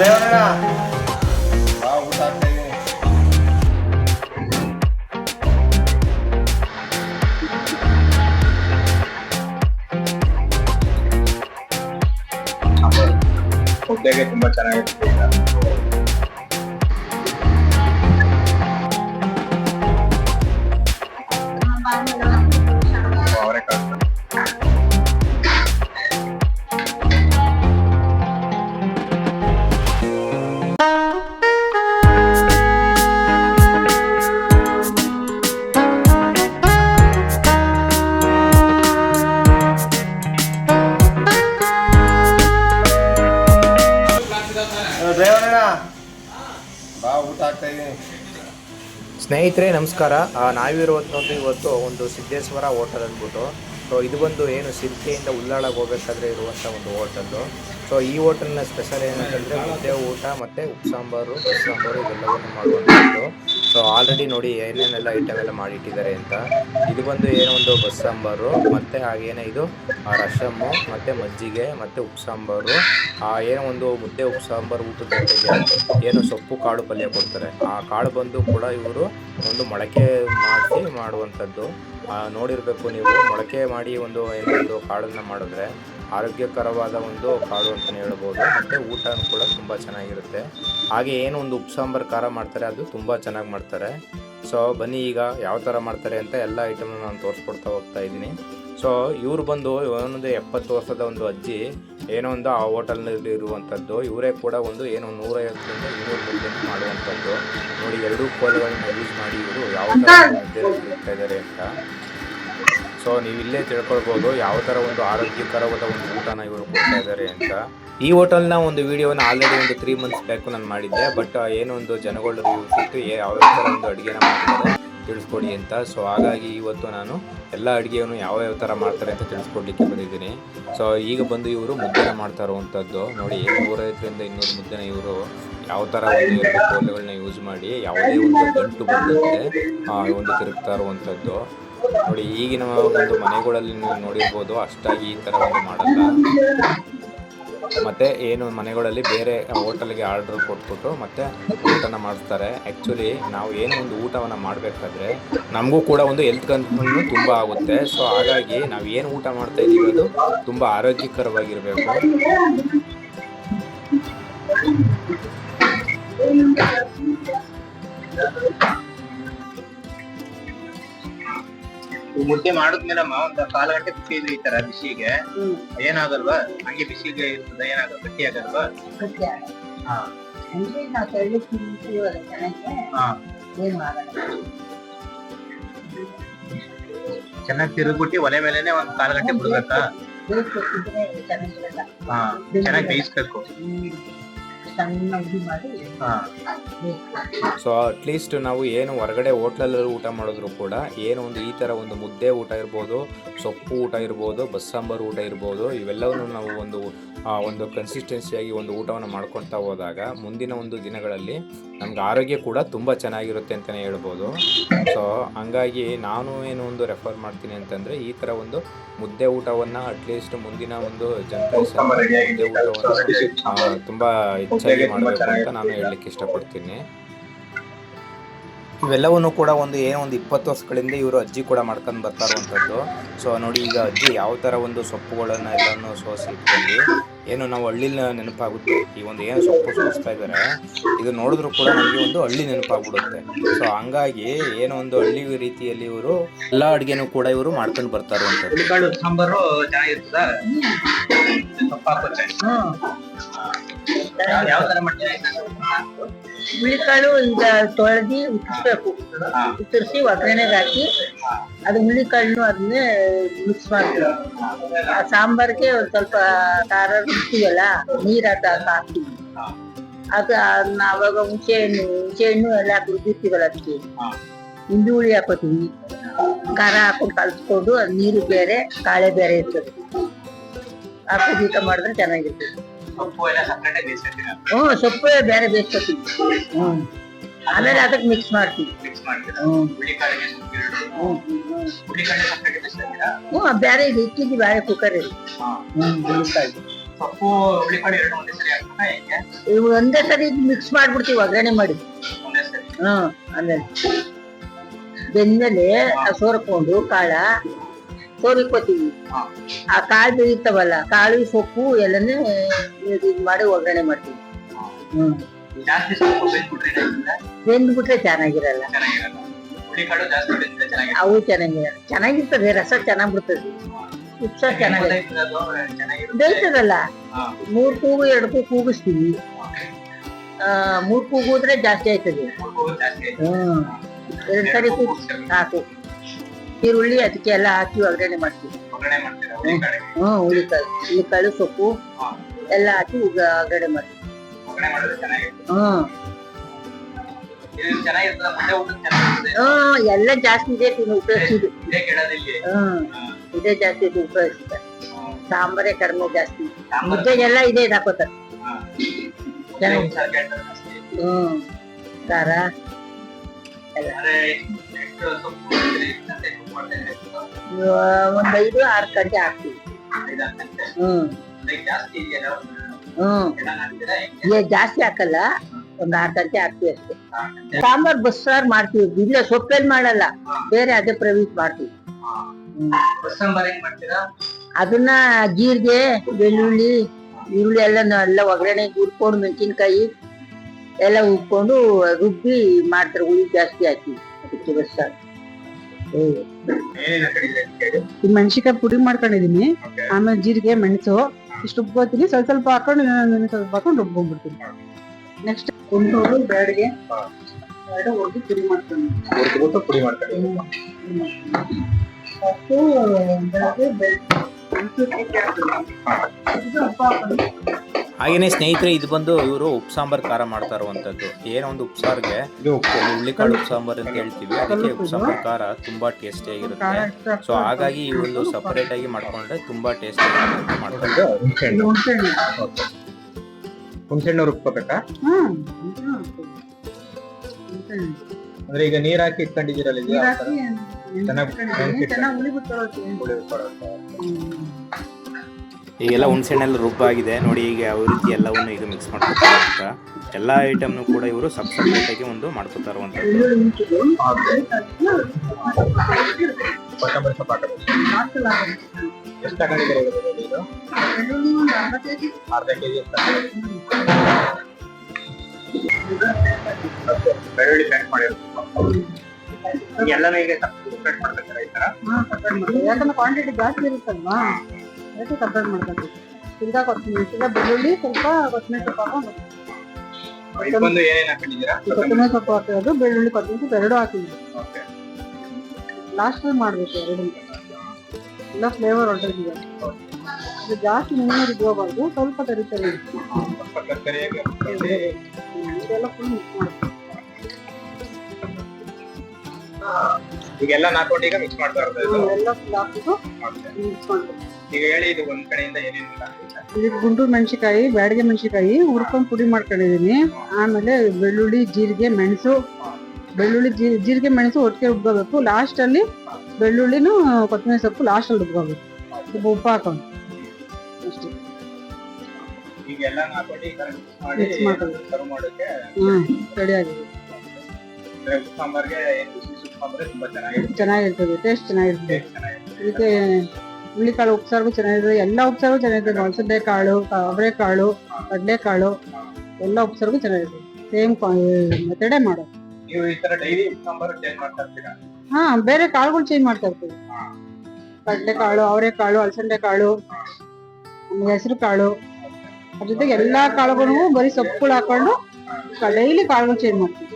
ಡ್ರೈವರಣ್ಣ ಬಾ ಊಟ ಆಗ್ತಾ ಇದೆ ಮುದ್ದೆಗೆ ತುಂಬಾ ಚೆನ್ನಾಗಿರುತ್ತೆ ಈಗ. ಓ, ನಮಸ್ಕಾರ. ನಾವಿರುವಂಥದ್ದು ಇವತ್ತು ಒಂದು ಸಿದ್ದೇಶ್ವರ ಹೋಟೆಲ್ ಅಂದ್ಬಿಟ್ಟು ಸೊ ಇದು ಬಂದು ಏನು ಸಿರ್ಕೆಯಿಂದ ಉಳ್ಳಾಳಗೆ ಹೋಗಬೇಕಾದ್ರೆ ಇರುವಂಥ ಒಂದು ಹೋಟೆಲ್ಲು. ಸೊ ಈ ಹೋಟೆಲ್ನ ಸ್ಪೆಷಲ್ ಏನಂತಂದರೆ ಮುದ್ದೆ, ಊಟ ಮತ್ತು ಉಪ್ಸಾಂಬಾರು ಸಾಂಬಾರು ಇದೆಲ್ಲವನ್ನು ಮಾಡುವಂಥದ್ದು ಸೊ ಆಲ್ರೆಡಿ ನೋಡಿ ಏನೇನೆಲ್ಲ ಐಟಮ್ ಎಲ್ಲ ಮಾಡಿಟ್ಟಿದ್ದಾರೆ ಅಂತ. ಇದು ಬಂದು ಏನೋ ಒಂದು ಬಸ್ ಸಾಂಬಾರು, ಮತ್ತು ಹಾಗೇನೇ ಇದು ರಸಮ್ಮು ಮತ್ತು ಮಜ್ಜಿಗೆ, ಮತ್ತು ಉಪ್ಸಾಂಬಾರು ಆ, ಏನೋ ಒಂದು ಮುದ್ದೆ ಉಪ್ಸಾಂಬಾರು ಊಟದ ಜೊತೆಗೆ ಏನು ಸೊಪ್ಪು, ಕಾಳು ಪಲ್ಯ ಕೊಡ್ತಾರೆ. ಆ, ಕಾಳು ಬಂದು ಕೂಡ ಇವರು ಒಂದು ಮೊಳಕೆ ಮಾಡಿಸಿ ಮಾಡುವಂಥದ್ದು. ನೋಡಿರ್ಬೇಕು ನೀವು. ಮೊಳಕೆ ಮಾಡಿ ಒಂದು ಏನೊಂದು ಕಾಳನ್ನ ಮಾಡಿದ್ರೆ ಆರೋಗ್ಯಕರವಾದ ಒಂದು ಕಾಳು ಅಂತಲೇ ಹೇಳ್ಬೋದು. ಮತ್ತು ಊಟ ಕೂಡ ತುಂಬ ಚೆನ್ನಾಗಿರುತ್ತೆ. ಹಾಗೆ ಏನು ಒಂದು ಉಪ್ಸಾಂಬಾರು ಖಾರ ಮಾಡ್ತಾರೆ, ಅದು ತುಂಬ ಚೆನ್ನಾಗಿ ಮಾಡ್ತಾರೆ. ಸೊ ಬನ್ನಿ ಈಗ ಯಾವ ಥರ ಮಾಡ್ತಾರೆ ಅಂತ ಎಲ್ಲ ಐಟಮ್ನ ನಾನು ತೋರಿಸ್ಕೊಡ್ತಾ ಹೋಗ್ತಾ ಇದ್ದೀನಿ. ಸೊ ಇವರು ಬಂದು ಒಂದು ಎಪ್ಪತ್ತು ವರ್ಷದ ಒಂದು ಅಜ್ಜಿ, ಏನೋ ಒಂದು ಆ ಹೋಟೆಲ್ನಲ್ಲಿ ಇರುವಂಥದ್ದು ಇವರೇ ಕೂಡ ಒಂದು ಏನೋ ನೂರೈವತ್ತರಿಂದ ಇನ್ನೂರು ಮಾಡುವಂಥದ್ದು ನೋಡಿ, ಎರಡೂ ಕೋಲುಗಳನ್ನ ಯೂಸ್ ಮಾಡಿ ಇವರು ಯಾವ ಥರ ಮುದ್ದೆ ಇಡ್ತಾ ಇದ್ದಾರೆ ಅಂತ. ಸೊ ನೀವು ಇಲ್ಲೇ ತಿಳ್ಕೊಳ್ಬೋದು ಯಾವ ಥರ ಒಂದು ಆರೋಗ್ಯಕರವಾದ ಒಂದು ಊಟನ ಇವರು ಕೊಡ್ತಾ ಇದ್ದಾರೆ ಅಂತ. ಈ ಹೋಟೆಲ್ನ ಒಂದು ವಿಡಿಯೋನ ಆಲ್ರೆಡಿ ಒಂದು ತ್ರೀ ಮಂತ್ಸ್ ಬ್ಯಾಕು ನಾನು ಮಾಡಿದ್ದೆ ಬಟ್ ಏನೋ ಒಂದು ಜನಗಳು ಇತ್ತು ಯಾವ ಥರ ಒಂದು ಅಡುಗೆನ ಮಾಡ್ತಾರೆ ತಿಳಿಸ್ಕೊಡಿ ಅಂತ. ಸೊ ಹಾಗಾಗಿ ಇವತ್ತು ನಾನು ಎಲ್ಲ ಅಡುಗೆಯನ್ನು ಯಾವ ಯಾವ ಥರ ಮಾಡ್ತಾರೆ ಅಂತ ತಿಳಿಸ್ಕೊಡ್ಲಿಕ್ಕೆ ಬಂದಿದ್ದೀನಿ. ಸೊ ಈಗ ಬಂದು ಇವರು ಮುದ್ದೆನ ಮಾಡ್ತಾ ಇರುವಂಥದ್ದು. ನೋಡಿ ನೂರೈವತ್ತರಿಂದ ಇನ್ನೂರು ಮುದ್ದೆನ ಇವರು ಯಾವ ಥರ ಒಂದು ಕೋಲೆಗಳನ್ನ ಯೂಸ್ ಮಾಡಿ ಯಾವುದೇ ಒಂದು ಗಂಟು ಬಂದಂತೆ ಒಂದು ತಿರುಗ್ತಾ ಇರುವಂಥದ್ದು. ನೋಡಿ, ಈಗಿನ ಒಂದು ಮನೆಗಳಲ್ಲಿ ನೀವು ನೋಡಿರ್ಬೋದು ಅಷ್ಟಾಗಿ ಈ ಥರ ಒಂದು ಮಾಡಲ್ಲ. ಮತ್ತೆ ಏನು ಮನೆಗಳಲ್ಲಿ ಬೇರೆ ಹೋಟೆಲ್ಗೆ ಆರ್ಡರ್ ಕೊಟ್ಬಿಟ್ಟು ಮತ್ತೆ ಊಟನ ಮಾಡಿಸ್ತಾರೆ. ಆ್ಯಕ್ಚುಲಿ ನಾವು ಏನು ಒಂದು ಊಟವನ್ನು ಮಾಡಬೇಕಾದ್ರೆ ನಮಗೂ ಕೂಡ ಒಂದು ಹೆಲ್ತ್ ಕನ್ಸರ್ನ್ ತುಂಬ ಆಗುತ್ತೆ. ಸೊ ಹಾಗಾಗಿ ನಾವು ಏನು ಊಟ ಮಾಡ್ತಾ ಇದ್ದೀವಿ ಅದು ತುಂಬ ಆರೋಗ್ಯಕರವಾಗಿರಬೇಕು. ಮುದ್ದೆ ಮಾಡಿದ್ಮೇಲೆ ಒಂದ್ ಕಾಲು ಗಂಟೆ ಬಿಸಿ ಈ ತರ ಬಿಸಿಗೆ ಏನಾಗಲ್ವಾ? ಹಂಗೆ ಬಿಸಿಗೆ ಇರ್ತದ ಏನಾಗಲ್ಲ ಗಟ್ಟಿ ಆಗಲ್ವಾ? ಹಾ. ಅಂದ್ರೆ ನಾವು ತೆಳ್ಳು ತಿಂತೀವಲ್ಲ ಚೆನ್ನಾಗಿ ಏನು ಚೆನ್ನಾಗಿ ತಿರುಗ್ಬಿಟ್ಟು ಒಲೆ ಮೇಲೆನೆ ಒಂದ್ ಕಾಲು ಗಂಟೆ ಬಿಡ್ಬೇಕಾ ಚೆನ್ನಾಗಿ ಬೇಯಿಸ್ಬೇಕು. ಸೊ ಅಟ್ಲೀಸ್ಟ್ ನಾವು ಏನು ಹೊರಗಡೆ ಹೋಟ್ಲಲ್ಲಿ ಊಟ ಮಾಡಿದ್ರು ಕೂಡ ಏನು ಒಂದು ಈ ಥರ ಒಂದು ಮುದ್ದೆ ಊಟ ಇರ್ಬೋದು, ಸೊಪ್ಪು ಊಟ ಇರ್ಬೋದು, ಬಸ್ಸಾಂಬಾರು ಊಟ ಇರ್ಬೋದು, ಇವೆಲ್ಲವನ್ನು ನಾವು ಒಂದು ಒಂದು ಕನ್ಸಿಸ್ಟೆನ್ಸಿಯಾಗಿ ಒಂದು ಊಟವನ್ನು ಮಾಡ್ಕೊತಾ ಹೋದಾಗ ಮುಂದಿನ ಒಂದು ದಿನಗಳಲ್ಲಿ ನಮ್ಗೆ ಆರೋಗ್ಯ ಕೂಡ ತುಂಬ ಚೆನ್ನಾಗಿರುತ್ತೆ ಅಂತಲೇ ಹೇಳ್ಬೋದು. ಸೊ ಹಂಗಾಗಿ ನಾನು ಏನು ಒಂದು ರೆಫರ್ ಮಾಡ್ತೀನಿ ಅಂತಂದರೆ ಈ ಥರ ಒಂದು ಮುದ್ದೆ ಊಟವನ್ನು ಅಟ್ಲೀಸ್ಟ್ ಮುಂದಿನ ಒಂದು ಜನರೇಷನ್ ತುಂಬ ಮಾಡಬೇಕು ಅಂತ ನಾನು ಹೇಳಲಿಕ್ಕೆ ಇಷ್ಟಪಡ್ತೀನಿ. ಇವೆಲ್ಲವನ್ನು ಕೂಡ ಒಂದು ಏನೋ ಒಂದು ಇಪ್ಪತ್ತು ವರ್ಷಗಳಿಂದ ಇವರು ಅಜ್ಜಿ ಕೂಡ ಮಾಡ್ಕೊಂಡು ಬರ್ತಾ ಇರುವಂಥದ್ದು ಸೊ ನೋಡಿ ಈಗ ಅಜ್ಜಿ ಯಾವ ಥರ ಒಂದು ಸೊಪ್ಪುಗಳನ್ನ ಎಲ್ಲನೂ ಸೋಸಿ ಇಟ್ಕೊಂಡು ಏನು ನಾವು ಹಳ್ಳಿ ನೆನಪಾಗುತ್ತೆ. ಈ ಒಂದು ಏನು ಸೊಪ್ಪು ಸೋಸ್ತಾ ಇದ್ದಾರೆ ಇದು ನೋಡಿದ್ರು ಕೂಡ ನಮಗೆ ಒಂದು ಹಳ್ಳಿ ನೆನಪಾಗ್ಬಿಡುತ್ತೆ. ಸೊ ಹಂಗಾಗಿ ಏನೋ ಒಂದು ಹಳ್ಳಿ ರೀತಿಯಲ್ಲಿ ಇವರು ಎಲ್ಲ ಅಡುಗೆನೂ ಕೂಡ ಇವರು ಮಾಡ್ಕೊಂಡು ಬರ್ತಾ ಇರುವಂಥದ್ದು ಹುಳಿಕಾಳು ಈಗ? ತೊಳೆದಿ ಉತ್ತರಿಸ್ಬೇಕು. ಉತ್ತರಿಸಿ ಒಗ್ಗರಣೆಗೆ ಹಾಕಿ ಅದು ಹುಳಿಕಾಳನ್ನು ಅದನ್ನೇ ಮಿಕ್ಸ್ ಮಾಡ್ತೀವಿ. ಆ ಸಾಂಬಾರ್ಗೆ ಒಂದ್ ಸ್ವಲ್ಪ ಖಾರ ಬಿಡ್ತೀವಲ್ಲ ನೀರ್ ಅದ ಹಾಕ್ತೀವಿ. ಅದು ಅದನ್ನ ಅವಾಗ ಹುಣಸೆ ಹಣ್ಣು ಹುಣಸೆ ಹಣ್ಣು ಎಲ್ಲ ಬಿಡ್ತೀವಲ್ಲ ಅದಕ್ಕೆ. ಹಿಂದಿ ಹುಳಿ ಹಾಕೋತೀವಿ. ಖಾರ ಹಾಕೊಂಡು ಕಲ್ಸ್ಕೊಂಡು ಅದ್ ನೀರು ಬೇರೆ ಕಾಳೆ ಬೇರೆ ಇರ್ತದೆ. ಹಾಕೊಂಡು ಊಟ ಮಾಡಿದ್ರೆ ಚೆನ್ನಾಗಿರ್ತದೆ. ಹ್ಮ್ ಸೊಪ್ಪು ಬೇರೆ ಬೇಯಿಸ್ಕೊತೀವಿ ಹ್ಮ್ ಆಮೇಲೆ ಅದಕ್ಕೆ ಮಿಕ್ಸ್ ಮಾಡ್ತೀವಿ. ಮಿಕ್ಸ್ ಮಾಡ್ತೀರಾ? ಹ್ಮ್ ಹುಳಿಕಾಳಿಗೆ ಸೊಪ್ಪು ಎರಡು. ಹುಳಿಕಾಳಿಗೆ ಸಪ್ರೇಟ್ ಹ್ಮ್ ಬೇರೆ ಇದು. ಇಟ್ಟಿದ್ವಿ ಬೇರೆ ಕುಕ್ಕರ್ ಹಾ. ಹ್ಮ್ ಹುಳಿಕಾಳು ಸೊಪ್ಪು ಹುಳಿಕಾಳು ಎರಡು ಒಂದೇ ಸರಿ ಹಾಕ್ಬೇಕಾ ಹೇಗೆ? ಇವು ಒಂದೇ ಸರಿ ಮಿಕ್ಸ್ ಮಾಡ್ಬಿಡ್ತೀವಿ ಒಗ್ಗರಣೆ ಮಾಡಿ. ಒಂದೇ ಸರಿ. ಹ್ಮ್ ಆಮೇಲೆ ಬೆಂದಮೇಲೆ ಸೋರ್ಕೊಂಡು ಕಾಳ ಸೋರಿಕೋತೀವಿ ಆ ಕಾಳು ಬೇಯಿತಾವಲ್ಲ ಕಾಳು ಸೊಪ್ಪು ಎಲ್ಲನೇ ಇದು ಮಾಡಿ ಒಗ್ಗರಣೆ ಮಾಡ್ತೀವಿ. ಹ್ಮ್. ಜಾಸ್ತಿ ಸೊಪ್ಪು ಬೆಂದ್ಬಿಟ್ರೆ ಚೆನ್ನಾಗಿರಲ್ಲ. ಅವು ಚೆನ್ನಾಗಿರಲ್ಲ. ಚೆನ್ನಾಗಿರ್ತದೆ ರಸ ಚೆನ್ನಾಗಿ ಬಿಡ್ತದೆ. ಉಪ್ಸ ಚೆನ್ನಾಗಿ ಬೇಯ್ತದಲ್ಲ. ಮೂರ್ ಕೂಗು ಎರಡು ಕೂಗು ಕೂಗಿಸ್ತೀವಿ. ಮೂರ್ ಕೂಗುದ್ರೆ ಜಾಸ್ತಿ ಆಯ್ತದೆ. ಹ್ಮ್. ಎರಡು ಸರಿ ಕೂಗ್ ಸಾಕು ಈರುಳ್ಳಿ ಅದಕ್ಕೆ ಎಲ್ಲ ಹಾಕಿ ಒಗ್ಗರಣೆ ಮಾಡ್ತೀವಿ. ಹ್ಮ್. ಹುಳಿಕಾಳು ಹುಳಿಕಾಳು ಸೊಪ್ಪು ಎಲ್ಲಾ ಎಲ್ಲ ಹಾಕಿ ಒಗ್ಗರಣೆ ಮಾಡ್ತೀವಿ. ಹ್ಮ್. ಹ್ಮ್ ಎಲ್ಲ ಜಾಸ್ತಿ ಇದೆ ತಿನ್ನು ಉಪಯೋಗಿಸಿದ್ದು ಕೆಳದಲ್ಲಿ ಹ್ಮ್. ಇದೇ ಜಾಸ್ತಿ ಇದು ಉಪಯೋಗಿಸಿದ. ಸಾಂಬಾರೇ ಕಡಿಮೆ ಜಾಸ್ತಿ. ಮುದ್ದೆಗೆಲ್ಲ ಇದೆ ಹಾಕೋತಾರೆ ಹ್ಮ್. ಖಾರ. ಅಂದ್ರೆ ಒಂದ್ ಐದು, ಆರು ಗಂಟೆ ಹಾಕ್ತೀವಿ. ಹ್ಮ್? ಏ, ಜಾಸ್ತಿ ಹಾಕಲ್ಲ. ಒಂದ್ ಆರು ಗಂಟೆ ಹಾಕ್ತೀವಿ ಅಷ್ಟೇ. ಸಾಂಬಾರ್ ಬಸ್ಸಾರ್ ಮಾಡ್ತೀವಿ. ಇಲ್ಲ ಸೊಪ್ಪೇನ್ ಮಾಡಲ್ಲ. ಬೇರೆ ಅದೇ ಪ್ರವೀತ್ ಮಾಡ್ತೀವಿ. ಅದನ್ನ ಜೀರಿಗೆ, ಬೆಳ್ಳುಳ್ಳಿ, ಈರುಳ್ಳಿ ಎಲ್ಲ ಎಲ್ಲ ಒಗ್ಗರಣೆ ಹುರ್ಕೊಂಡು, ಮೆಣಸಿನ್ಕಾಯಿ ಎಲ್ಲ ಉಟ್ಕೊಂಡು ರುಬ್ಬಿ ಮಾಡ್ತಾರೆ. ಹುಳಿ ಜಾಸ್ತಿ ಹಾಕಿ. ಅದಕ್ಕೆ ಬಸ್ಸಾರ್. ಈ ಮೆಣಸಿಕಾಯಿ ಪುಡಿ ಮಾಡ್ಕೊಂಡಿದೀನಿ. ಆಮೇಲೆ ಜೀರಿಗೆ ಮೆಣಸು ಇಷ್ಟು ರುಬ್ಕೋತೀನಿ ಸ್ವಲ್ಪ ಸ್ವಲ್ಪ ಹಾಕೊಂಡು ಸ್ವಲ್ಪ ಹಾಕೊಂಡು ರುಬ್ಕೊಂಡ್ಬಿಡ್ತೀನಿ. ನೆಕ್ಸ್ಟ್ ಕುಂಟೂರು ಬ್ಯಾಡಿಗೆ. ಎರಡು ಹೊಡೆದು ಪುಡಿ ಮಾಡ್ತೀನಿ. ಹುರ್ದ್ಬಿಟ್ಟು ಪುಡಿ ಫಸ್ಟು ಬೆಳಗ್ಗೆ ಹಾಗೇನೆ ಸ್ನೇಹಿತರೆ ಇದು ಬಂದು ಇವರು ಉಪ್ಪು ಸಾಂಬಾರ್ ಖಾರ ಮಾಡ್ತಾ ಇರುವಂತದ್ದು. ಏನೋ ಒಂದು ಉಪ್ಸಾರ್ಗೆ ಹುಳ್ಳಿಕಾಳು ಉಪ್ಪು. ಸಾಂಬಾರ್ ಅಂತ ಹೇಳ್ತೀವಿ. ಅದಕ್ಕೆ ಉಪ್ಪು ಸಾಂಬಾರ್ ಖಾರ ತುಂಬಾ ಟೇಸ್ಟಿ ಆಗಿರುತ್ತೆ. ಎಷ್ಟು ಸೊ ಹಾಗಾಗಿ ಈ ಒಂದು ಸಪರೇಟ್ ಆಗಿ ಮಾಡ್ಕೊಂಡ್ರೆ ತುಂಬಾ ಟೇಸ್ಟಿ ಮಾಡ್ಕೊಂಡು ಹುಣ್ಸೆಹಣ್ಣು ರುಬ್ಕೋಬೇಕಾ. ಅಂದ್ರೆ ಈಗ ನೀರ್ ಹಾಕಿ ಇಟ್ಕೊಂಡಿದ್ದೀರಲ್ಲ ಚೆನ್ನಾಗ್ ಈಗೆಲ್ಲ ಹುಣಸೆಹಣ್ಣೆಲ್ಲ ರುಬ್ಬಾಗಿದೆ. ನೋಡಿ ಈಗ ಯಾವ ರೀತಿ ಎಲ್ಲವನ್ನು ಈಗ ಮಿಕ್ಸ್ ಮಾಡ್ಕೊತಾರೆ ಅಂತ ಎಲ್ಲ ಐಟಮ್ನು ಕೂಡ ಇವರು ಸಬ್ ಸಪ್ರೇಟಾಗಿ ಒಂದು ಮಾಡ್ಕೊತಾ ಮಾಡಿರ್ಬೇಕು ಎಲ್ಲನೂ ಈಗ ಸಪ್ರೇಟ್ ಮಾಡ್ಬೇಕಾರೆ ಈ ತರ ಯಾಕಂದ್ರೆ ಕ್ವಾಂಟಿಟಿ ಜಾಸ್ತಿ ಇರುತ್ತಲ್ವಾ? ಅದಕ್ಕೆ ಸಪ್ರೇಟ್ ಮಾಡ್ಕೊತೀವಿ ತಿರ್ಗಾ ಕೊತ್ತಂಬರಿ ತಿರ್ಗಾ ಬೆಳ್ಳುಳ್ಳಿ ಸ್ವಲ್ಪ ಕೊತ್ತಂಬರಿ ಸೊಪ್ಪು ಹಾಕೊಂಡು ಕೊತ್ತಂಬರಿ ಸೊಪ್ಪು ಹಾಕಿರೋದು ಬೆಳ್ಳುಳ್ಳಿ ಕೊತ್ತಂಬರಿ ಎರಡು ಹಾಕಿದ್ವಿ ಲಾಸ್ಟ್ ಮಾಡ್ಬೇಕು ಎರಡು. ಎಲ್ಲ ಫ್ಲೇವರ್ ಹೊರಟಿದೆ ಅದು ಜಾಸ್ತಿ ನೀರು ಇಟ್ಕೋಬಾರ್ದು ಸ್ವಲ್ಪ ಹಾಕ್ಕೊಂಡು ಇದೆಲ್ಲ ಫುಲ್ ಮಿಕ್ಸ್ ಮಾಡ್ಬೇಕು. ಈಗೆಲ್ಲ ಹಾಕೊಂಡು ಈಗ ಮಿಕ್ಸ್ ಮಾಡ್ತಾ ಇರೋದು ಎಲ್ಲ ಫುಲ್ ಹಾಕ್ಬಿಟ್ಟು. ಮಿಕ್ಸ್ ಮಾಡ್ಬೇಕು. ಹೇಳಿ ಇದು ಒಂದ್ ಕಡೆಯಿಂದ ಗುಂಟೂರು ಮೆಣಸಿಕಾಯಿ ಬ್ಯಾಡಿಗೆ ಮೆಣಸಿಕಾಯಿ ಹುರ್ಕೊಂಡು ಪುಡಿ ಮಾಡ್ಕೊಂಡಿದೀನಿ. ಆಮೇಲೆ ಬೆಳ್ಳುಳ್ಳಿ ಜೀರಿಗೆ ಮೆಣಸು. ಬೆಳ್ಳುಳ್ಳಿ ಜೀರಿಗೆ ಮೆಣಸು ಒಟ್ಟಿಗೆ ರುಬ್ಕೋಬೇಕು. ಲಾಸ್ಟ್ ಅಲ್ಲಿ ಬೆಳ್ಳುಳ್ಳಿನೂ ಕೊತ್ತಂಬರಿ ಸೊಪ್ಪು ಲಾಸ್ಟ್ ಅಲ್ಲಿ ರುಬ್ಕೋಬೇಕು. ಸ್ವಲ್ಪ ಉಪ್ಪು ಹಾಕೊಂಡು. ಅಷ್ಟೇ. ಹ್ಮ್ ರೆಡಿ ಆಗಿದೆ. ಚೆನ್ನಾಗಿರ್ತದೆ ಟೇಸ್ಟ್ ಚೆನ್ನಾಗಿರ್ತದೆ. ಚೆನ್ನಾಗಿರುತ್ತೆ. ಇದಕ್ಕೆ ಹುಳ್ಳಿಕಾಳು ಉಪ್ಸಾರು ಚೆನ್ನಾಗಿದೆ ಎಲ್ಲ ಉಪ್ಸಾರು ಚೆನ್ನಾಗಿದೆ ಅಲಸಂದೆ ಕಾಳು ಅವರೆಕಾಳು ಕಡಲೆಕಾಳು ಎಲ್ಲ ಉಪ್ಸಾರು ಚೆನ್ನಾಗಿದೆ ಸೇಮ್ ಮೆಥಡೇ ಮಾಡೋದು. ಹಾ ಬೇರೆ ಕಾಳುಗಳು ಚೇಂಜ್ ಮಾಡ್ತಾ ಇರ್ತೀವಿ. ಕಡಲೆಕಾಳು ಅವರೆಕಾಳು ಅಲಸಂದೆ ಕಾಳು ಹೆಸರು ಕಾಳು. ಅದ್ರ ಜೊತೆಗೆ ಎಲ್ಲಾ ಕಾಳುಗಳಿಗೂ ಬರೀ ಸೊಪ್ಪುಗಳು ಹಾಕೊಂಡು ಡೈಲಿ ಕಾಳುಗಳು ಚೇಂಜ್ ಮಾಡ್ತೀವಿ.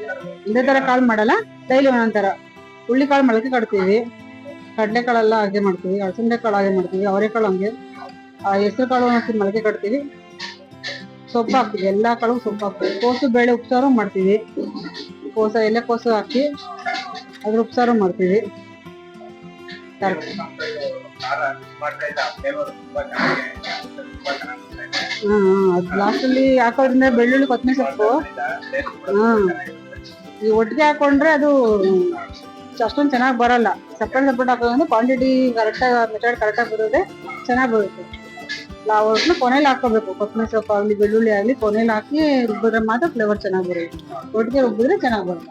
ಒಂದೇ ತರ ಕಾಳು ಮಾಡಲ್ಲ ಡೈಲಿ ಒಂದೊಂದ್ ತರ. ಹುಳ್ಳಿ ಕಾಳು ಮೊಳಕೆ ಕಟ್ತೀವಿ. ಕಡಲೆಕಾಳೆಲ್ಲ ಹಾಗೆ ಮಾಡ್ತೀವಿ ಅಲಸಂದೆ ಕಾಳು ಹಾಗೆ ಮಾಡ್ತೀವಿ, ಅವರೆಕಾಳು ಹಂಗೆ. ಹೆಸರು ಕಾಳು ಹಾಕಿ ಮೊಳಕೆ ಕಟ್ತೀವಿ. ಸೊಪ್ಪು ಹಾಕ್ತೀವಿ, ಎಲ್ಲ ಕಾಳು ಸೊಪ್ಪು ಹಾಕ್ತೀವಿ. ಕೋಸು ಬೇಳೆ ಉಪ್ಸಾರು ಮಾಡ್ತೀವಿ. ಕೋಸ, ಎಲೆ ಕೋಸು ಹಾಕಿ ಅದ್ರ ಉಪ್ಸಾರು ಮಾಡ್ತೀವಿ. ಲಾಸ್ಟಲ್ಲಿ ಹಾಕೋದ್ರಿಂದ ಬೆಳ್ಳುಳ್ಳಿ ಕೊತ್ತಂಬರಿ ಸೊಪ್ಪು. ಹಾ. ಈ ಒಟ್ಟಿಗೆ ಹಾಕೊಂಡ್ರೆ ಅದು ಅಷ್ಟೊಂದು ಚೆನ್ನಾಗಿ ಬರಲ್ಲ. ಸಪ್ರೇಟ್ ಸಪ್ರೇಟ್ ಹಾಕೋದ್ರಿಂದ ಕ್ವಾಂಟಿಟಿ ಕರೆಕ್ಟಾಗಿ ಮೆಥಡ್ ಕರೆಕ್ಟಾಗಿ ಬರೋದೆ ಚೆನ್ನಾಗಿ ಬರುತ್ತೆ. ಫ್ಲವರ್ಸ್ನ ಕೊನೆಯಲ್ಲಿ ಹಾಕೋಬೇಕು ಕೊತ್ತಂಬರಿ ಸೊಪ್ಪು ಆಗಲಿ, ಬೆಳ್ಳುಳ್ಳಿ ಆಗ್ಲಿ ಕೊನೆಯಲ್ಲಿ ಹಾಕಿ ರುಬ್ಬಿದ್ರೆ ಮಾತ್ರ ಫ್ಲೇವರ್ ಚೆನ್ನಾಗಿ ಬರುತ್ತೆ. ಒಟ್ಟಿಗೆ ರುಬ್ಬಿದ್ರೆ ಚೆನ್ನಾಗಿ ಬರುತ್ತೆ.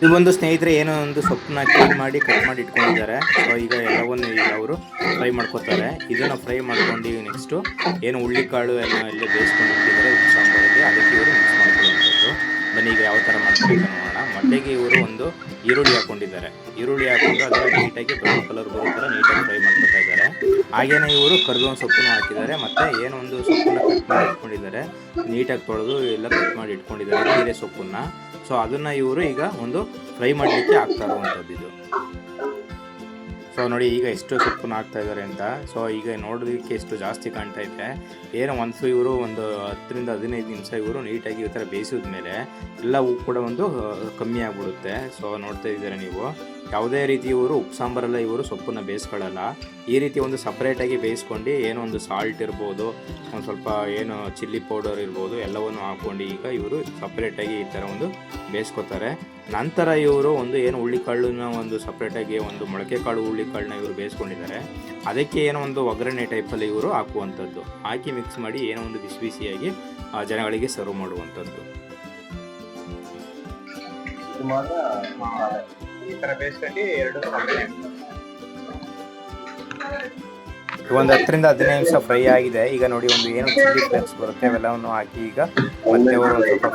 ಇಲ್ಲಿ ಬಂದು ಸ್ನೇಹಿತರೆ, ಏನೋ ಒಂದು ಸೊಪ್ಪನ್ನ ಕ್ಲೀನ್ ಮಾಡಿ ಕಟ್ ಮಾಡಿ ಇಟ್ಕೊಂಡಿದ್ದಾರೆ. ಸೊ ಈಗ ಎಲ್ಲವನ್ನು ಈಗ ಅವರು ಫ್ರೈ ಮಾಡ್ಕೊತಾರೆ. ಇದನ್ನು ಫ್ರೈ ಮಾಡ್ಕೊಂಡು ನೆಕ್ಸ್ಟು ಏನು ಹುಳ್ಳಿಕಾಳು ಎಲ್ಲ ಎಲ್ಲ ಬೇಯಿಸ್ಕೊಂಡು ಇಟ್ಟಿದ್ದಾರೆ ಸಾಂಬಾರಿಗೆ ಅದಕ್ಕೆ ಇವರು ಮಿಕ್ಸ್ ಮಾಡ್ಕೊಳ್ಳುವಂಥದ್ದು ಬನ್ನಿ, ಈಗ ಯಾವ ಥರ ನೋಡೋಣ ಮೊದಲಿಗೆ ಇವರು ಒಂದು ಈರುಳ್ಳಿ ಹಾಕೊಂಡಿದ್ದಾರೆ. ಈರುಳ್ಳಿ ಹಾಕೊಂಡು ಅದರ ನೀಟಾಗಿ ಬ್ರೌನ್ ಕಲರ್ ಬರೋ ಥರ ನೀಟಾಗಿ ಫ್ರೈ ಮಾಡ್ಕೊತಾ ಇದ್ದಾರೆ. ಹಾಗೇನೇ ಇವರು ಕರ್ದೊಂದು ಸೊಪ್ಪನ್ನು ಹಾಕಿದ್ದಾರೆ. ಮತ್ತು ಏನೋ ಒಂದು ಸೊಪ್ಪನ್ನ ಕಟ್ ಮಾಡಿ ಇಟ್ಕೊಂಡಿದ್ದಾರೆ. ನೀಟಾಗಿ ತೊಳೆದು ಎಲ್ಲ ಕಟ್ ಮಾಡಿ ಇಟ್ಕೊಂಡಿದ್ದಾರೆ, ಹೀರೆ ಸೊಪ್ಪನ್ನ. ಸೊ ಅದನ್ನ ಇವರು ಈಗ ಒಂದು ಫ್ರೈ ಮಾಡಲಿಕ್ಕೆ ಹಾಕ್ತಾ ಇರುವಂಥದ್ದು ಇದು. ಸೊ ನೋಡಿ, ಈಗ ಎಷ್ಟು ಸೊಪ್ಪನ್ನ ಹಾಕ್ತಾ ಇದ್ದಾರೆ ಅಂತ. ಸೊ ಈಗ ನೋಡೋದಕ್ಕೆ ಎಷ್ಟು ಜಾಸ್ತಿ ಕಾಣ್ತಾ ಇದೆ. ಏನೋ ಒಂದು ಇವರು ಒಂದು ಹತ್ತರಿಂದ ಹದಿನೈದು ನಿಮಿಷ ಇವರು ನೀಟಾಗಿ ಈ ಥರ ಬೇಯಿಸಿದ ಮೇಲೆ ಎಲ್ಲವೂ ಕೂಡ ಒಂದು ಕಮ್ಮಿ ಆಗಿಬಿಡುತ್ತೆ. ಸೊ ನೋಡ್ತಾ ಇದ್ದೀರ ನೀವು. ಯಾವುದೇ ರೀತಿ ಇವರು ಉಪ್ಪು ಸಾಂಬಾರೆಲ್ಲ ಇವರು ಸೊಪ್ಪನ್ನು ಬೇಯಿಸ್ಕೊಳ್ಳಲ್ಲ. ಈ ರೀತಿ ಒಂದು ಸಪ್ರೇಟಾಗಿ ಬೇಯಿಸ್ಕೊಂಡು ಏನೋ ಒಂದು ಸಾಲ್ಟ್ ಇರ್ಬೋದು, ಒಂದು ಸ್ವಲ್ಪ ಏನು ಚಿಲ್ಲಿ ಪೌಡರ್ ಇರ್ಬೋದು, ಎಲ್ಲವನ್ನು ಹಾಕ್ಕೊಂಡು ಈಗ ಇವರು ಸಪ್ರೇಟಾಗಿ ಈ ಥರ ಒಂದು ಬೇಯಿಸ್ಕೊತಾರೆ. ನಂತರ ಇವರು ಒಂದು ಏನು ಹುಳ್ಳಿಕಾಳನ್ನ ಒಂದು ಸಪ್ರೇಟಾಗಿ ಒಂದು ಮೊಳಕೆ ಕಾಳು ಹುಳ್ಳಿಕಾಳನ್ನ ಇವರು ಬೇಯಿಸ್ಕೊಂಡಿದ್ದಾರೆ. ಅದಕ್ಕೆ ಏನೋ ಒಂದು ಒಗ್ಗರಣೆ ಟೈಪಲ್ಲಿ ಇವರು ಹಾಕುವಂಥದ್ದು. ಹಾಕಿ ಮಿಕ್ಸ್ ಮಾಡಿ ಏನೋ ಒಂದು ಬಿಸಿ ಬಿಸಿಯಾಗಿ ಜನಗಳಿಗೆ ಸರ್ವ್ ಮಾಡುವಂಥದ್ದು. ಈ ತರ ಬೇಯಿಸ್ಕೊಂಡು ಎರಡು ಒಂದು ಹತ್ತರಿಂದ ಹದಿನೈದು ನಿಮಿಷ ಫ್ರೈ ಆಗಿದೆ. ಈಗ ನೋಡಿ ಒಂದು ಏನು ಚಿಲ್ಲಿ ಫ್ಲೇಕ್ಸ್ ಬರುತ್ತೆ ಅವೆಲ್ಲವನ್ನು ಹಾಕಿ ಈಗ ಮತ್ತೆ ಅವರು ಒಂದು ಸ್ವಲ್ಪ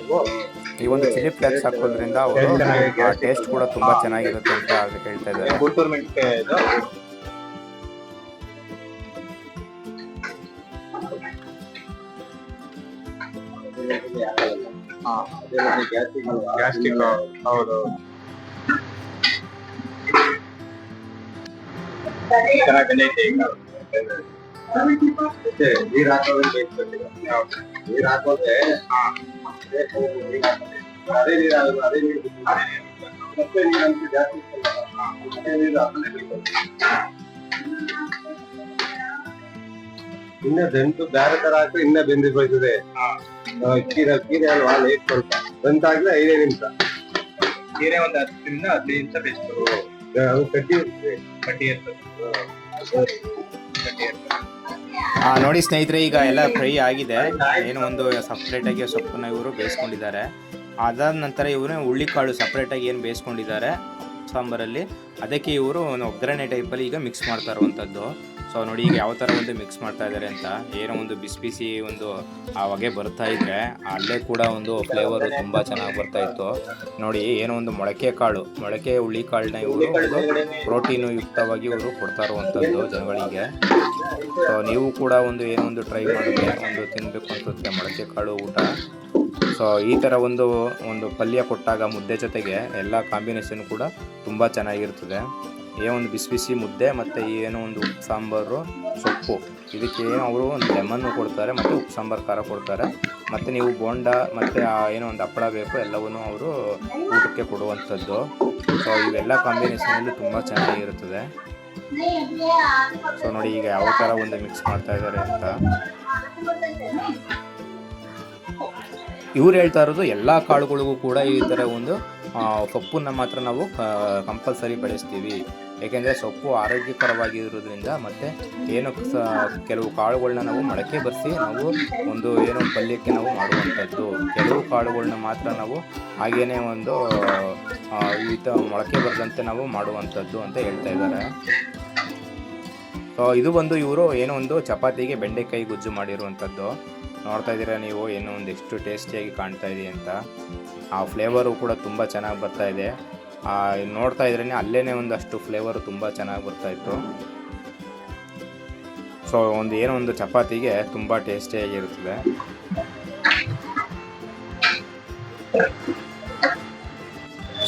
ನೀವು. ಈ ಒಂದು ಚಿಲ್ಲಿ ಫ್ಲೇಕ್ಸ್ ಹಾಕೋದ್ರಿಂದ ಅವರು ಟೇಸ್ಟ್ ಕೂಡ ತುಂಬಾ ಚೆನ್ನಾಗಿರುತ್ತೆ ಅಂತ ಹೇಳ್ತಾ ಇದ್ದಾರೆ. ಗ್ಯಾಸ್ಟ್ರಿಕ್ ಹೌದು ಚೆನ್ನಾಗಿ ಬಂದೈತೆ ಈಗ ನೀರ್ ಹಾಕೋದ್ರೆ ನೀರ್ ಹಾಕೋದ್ರೆ ಅದೇ ನೀರ್ ಅದೇ ನೀರ್ ಮತ್ತೆ ನೀರ್ ಅಂತ ಜಾಸ್ತಿ ಅದೇ ನೀರ್ ಹಾಕೋದೇ ಇನ್ನ ದಂಟು ಬೇರೆ ತರ ಹಾಕಿ ಇನ್ನ ಬೆಂದಿ ಹೋಯ್ತದೆ. ಕೀರೆ ಕೀರೆ ಅಲ್ವಾ? ಲೇಟ್ ಸ್ವಲ್ಪ. ಬಂದಾಗ್ಲೇ ಐದೇ ನಿಮಿಷ. ಕೀರೆ ಒಂದು ಹತ್ತರಿಂದ ಹದಿನೈದು ನಿಮಿಷ ಬೆಸ್ಟ್ ಅದು ಕಟ್ಟಿ ಇರ್ತದೆ. ಕಟ್ಟಿ ಇರ್ತದೆ. ಕಟ್ಟಿ ಇರ್ತದೆ. ಆ, ನೋಡಿ ಸ್ನೇಹಿತರೆ ಈಗ ಎಲ್ಲ ಫ್ರೈ ಆಗಿದೆ. ಏನು ಒಂದು ಸಪ್ರೇಟಾಗಿ ಸೊಪ್ಪನ್ನ ಇವರು ಬೇಯಿಸ್ಕೊಂಡಿದ್ದಾರೆ. ಅದಾದ ನಂತರ ಇವರು ಹುಳ್ಳಿಕಾಳು ಸಪ್ರೇಟಾಗಿ ಏನು ಬೇಯಿಸ್ಕೊಂಡಿದ್ದಾರೆ ಸಾಂಬಾರಲ್ಲಿ ಅದಕ್ಕೆ ಇವರು ಒಂದು ಒಗ್ಗರಣೆ ಟೈಪಲ್ಲಿ ಈಗ ಮಿಕ್ಸ್ ಮಾಡ್ತಾ ಇರುವಂಥದ್ದು ಸೊ ನೋಡಿ ಈಗ ಯಾವ ಥರ ಒಂದು ಮಿಕ್ಸ್ ಮಾಡ್ತಾ ಇದ್ದಾರೆ ಅಂತ, ಏನೋ ಒಂದು ಬಿಸಿ ಬಿಸಿ ಒಂದು ಆ ಹೊಗೆ ಬರ್ತಾ ಇದ್ದರೆ ಅಲ್ಲೇ ಕೂಡ ಒಂದು ಫ್ಲೇವರು ತುಂಬ ಚೆನ್ನಾಗಿ ಬರ್ತಾ ಇತ್ತು. ನೋಡಿ, ಏನೋ ಒಂದು ಮೊಳಕೆ ಕಾಳು, ಮೊಳಕೆ ಹುಳಿ ಕಾಳನ್ನ ಇವರು ಒಂದು ಪ್ರೋಟೀನು ಯುಕ್ತವಾಗಿ ಇವರು ಕೊಡ್ತಾ ಇರುವಂಥದ್ದು ಜನಗಳಿಗೆ. ಸೊ ನೀವು ಕೂಡ ಒಂದು ಏನೋ ಒಂದು ಟ್ರೈ ಮಾಡಿದ್ರೆ, ಒಂದು ತಿನ್ನಬೇಕು ಅನ್ಸುತ್ತೆ, ಮೊಳಕೆ ಕಾಳು ಊಟ. ಸೊ ಈ ಥರ ಒಂದು ಒಂದು ಪಲ್ಯ ಕೊಟ್ಟಾಗ ಮುದ್ದೆ ಜೊತೆಗೆ ಎಲ್ಲ ಕಾಂಬಿನೇಷನ್ ಕೂಡ ತುಂಬ ಚೆನ್ನಾಗಿರ್ತದೆ. ಏ ಒಂದು ಬಿಸಿ ಬಿಸಿ ಮುದ್ದೆ ಮತ್ತು ಏನೋ ಒಂದು ಉಪ್ಪು ಸಾಂಬಾರು, ಸೊಪ್ಪು. ಇದಕ್ಕೆ ಏನು ಅವರು ಒಂದು ಲೆಮನ್ನು ಕೊಡ್ತಾರೆ ಮತ್ತು ಉಪ್ಪು, ಸಾಂಬಾರು, ಖಾರ ಕೊಡ್ತಾರೆ. ಮತ್ತು ನೀವು ಬೋಂಡ ಮತ್ತು ಏನೋ ಒಂದು ಹಪ್ಪಳ ಬೇಕು, ಎಲ್ಲವನ್ನು ಅವರು ಊಟಕ್ಕೆ ಕೊಡುವಂಥದ್ದು. ಸೊ ಇವೆಲ್ಲ ಕಾಂಬಿನೇಷನಲ್ಲಿ ತುಂಬ ಚೆನ್ನಾಗಿರುತ್ತದೆ. ಸೊ ನೋಡಿ ಈಗ ಯಾವ ಥರ ಒಂದು ಮಿಕ್ಸ್ ಮಾಡ್ತಾ ಇದ್ದಾರೆ ಅಂತ. ಇವ್ರು ಹೇಳ್ತಾ ಇರೋದು ಎಲ್ಲ ಕಾಳುಗಳಿಗೂ ಕೂಡ ಈ ಥರ ಒಂದು ಸೊಪ್ಪನ್ನ ಮಾತ್ರ ನಾವು ಕಂಪಲ್ಸರಿ ಬೆಳೆಸ್ತೀವಿ. ಏಕೆಂದರೆ ಸೊಪ್ಪು ಆರೋಗ್ಯಕರವಾಗಿರೋದ್ರಿಂದ ಮತ್ತು ಏನು ಕೆಲವು ಕಾಳುಗಳನ್ನ ನಾವು ಮೊಳಕೆ ಬರೆಸಿ ನಾವು ಒಂದು ಏನೋ ಪಲ್ಯಕ್ಕೆ ನಾವು ಮಾಡುವಂಥದ್ದು. ಕೆಲವು ಕಾಳುಗಳನ್ನ ಮಾತ್ರ ನಾವು ಹಾಗೇನೆ ಒಂದು ಈ ಮೊಳಕೆ ಬರೆದಂತೆ ನಾವು ಮಾಡುವಂಥದ್ದು ಅಂತ ಹೇಳ್ತಾ ಇದ್ದಾರೆ. ಇದು ಬಂದು ಇವರು ಏನೋ ಒಂದು ಚಪಾತಿಗೆ ಬೆಂಡೆಕಾಯಿ ಗೊಜ್ಜು ಮಾಡಿರುವಂಥದ್ದು. ನೋಡ್ತಾ ಇದ್ದೀರಾ ನೀವು, ಏನೋ ಒಂದು ಎಷ್ಟು ಟೇಸ್ಟಿಯಾಗಿ ಕಾಣ್ತಾ ಇದೆ ಅಂತ ಆ ಫ್ಲೇವರು ಕೂಡ ತುಂಬ ಚೆನ್ನಾಗಿ ಬರ್ತಾ ಇದೆ. ನೋಡ್ತಾ ಇದ್ರೇ ಅಲ್ಲೇ ಒಂದಷ್ಟು ಫ್ಲೇವರು ತುಂಬ ಚೆನ್ನಾಗಿ ಬರ್ತಾ ಇತ್ತು. ಸೊ, ಒಂದು ಏನೋ ಒಂದು ಚಪಾತಿಗೆ ತುಂಬ ಟೇಸ್ಟಿಯಾಗಿರುತ್ತದೆ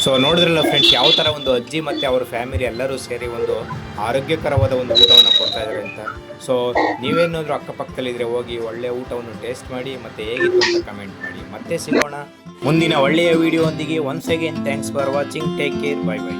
ಸೊ, ನೋಡಿದ್ರಲ್ಲ ಫ್ರೆಂಡ್ಸ್ ಯಾವ ಥರ ಒಂದು ಅಜ್ಜಿ ಮತ್ತು ಅವ್ರ ಫ್ಯಾಮಿಲಿ ಎಲ್ಲರೂ ಸೇರಿ ಒಂದು ಆರೋಗ್ಯಕರವಾದ ಒಂದು ಊಟವನ್ನು ಕೊಡ್ತಾ ಇದ್ದಾರೆ ಅಂತ. ಸೊ, ನೀವೇನಾದರೂ ಅಕ್ಕಪಕ್ಕದಲ್ಲಿದ್ದರೆ ಹೋಗಿ ಒಳ್ಳೆಯ ಊಟವನ್ನು ಟೇಸ್ಟ್ ಮಾಡಿ ಮತ್ತು ಹೇಗಿತ್ತು ಅಂತ ಕಮೆಂಟ್ ಮಾಡಿ. ಮತ್ತೆ ಸಿಗೋಣ. ಮುಂದಿನ ಒಳ್ಳೆಯ ವಿಡಿಯೋ ಒಂದಿಗೆ once again thanks for watching take care bye bye